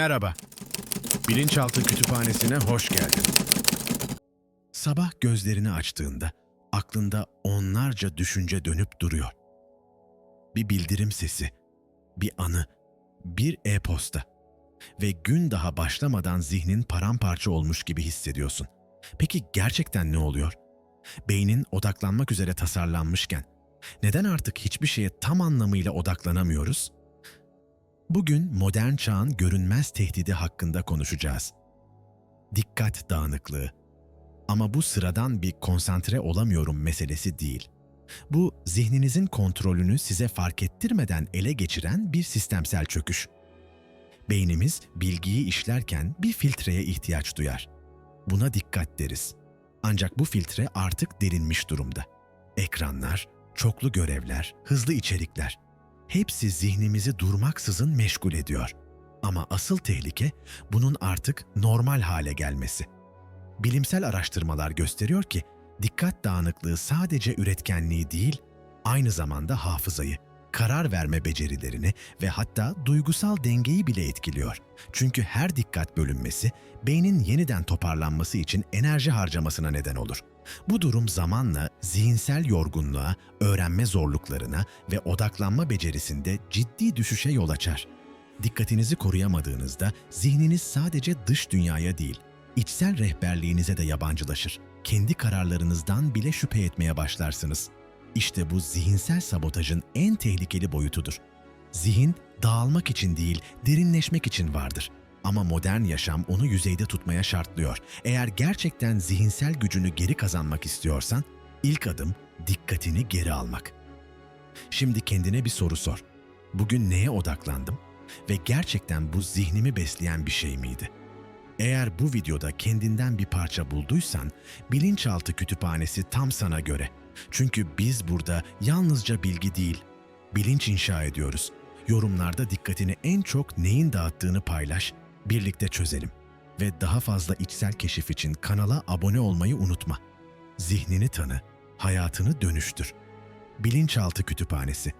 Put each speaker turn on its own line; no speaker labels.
Merhaba. Bilinçaltı Kütüphanesi'ne hoş geldin. Sabah gözlerini açtığında aklında onlarca düşünce dönüp duruyor. Bir bildirim sesi, bir anı, bir e-posta ve gün daha başlamadan zihnin paramparça olmuş gibi hissediyorsun. Peki gerçekten ne oluyor? Beynin odaklanmak üzere tasarlanmışken neden artık hiçbir şeye tam anlamıyla odaklanamıyoruz? Bugün modern çağın görünmez tehdidi hakkında konuşacağız. Dikkat dağınıklığı. Ama bu sıradan bir konsantre olamıyorum meselesi değil. Bu zihninizin kontrolünü size fark ettirmeden ele geçiren bir sistemsel çöküş. Beynimiz bilgiyi işlerken bir filtreye ihtiyaç duyar. Buna dikkat deriz. Ancak bu filtre artık derinmiş durumda. Ekranlar, çoklu görevler, hızlı içerikler hepsi zihnimizi durmaksızın meşgul ediyor. Ama asıl tehlike bunun artık normal hale gelmesi. Bilimsel araştırmalar gösteriyor ki dikkat dağınıklığı sadece üretkenliği değil, aynı zamanda hafızayı, karar verme becerilerini ve hatta duygusal dengeyi bile etkiliyor. Çünkü her dikkat bölünmesi beynin yeniden toparlanması için enerji harcamasına neden olur. Bu durum zamanla zihinsel yorgunluğa, öğrenme zorluklarına ve odaklanma becerisinde ciddi düşüşe yol açar. Dikkatinizi koruyamadığınızda zihniniz sadece dış dünyaya değil, içsel rehberliğinize de yabancılaşır. Kendi kararlarınızdan bile şüphe etmeye başlarsınız. İşte bu zihinsel sabotajın en tehlikeli boyutudur. Zihin dağılmak için değil, derinleşmek için vardır. Ama modern yaşam onu yüzeyde tutmaya şartlıyor. Eğer gerçekten zihinsel gücünü geri kazanmak istiyorsan, ilk adım dikkatini geri almak. Şimdi kendine bir soru sor. Bugün neye odaklandım ve gerçekten bu zihnimi besleyen bir şey miydi? Eğer bu videoda kendinden bir parça bulduysan, bilinçaltı kütüphanesi tam sana göre. Çünkü biz burada yalnızca bilgi değil, bilinç inşa ediyoruz. Yorumlarda dikkatini en çok neyin dağıttığını paylaş, birlikte çözelim. Ve daha fazla içsel keşif için kanala abone olmayı unutma. Zihnini tanı, hayatını dönüştür. Bilinçaltı Kütüphanesi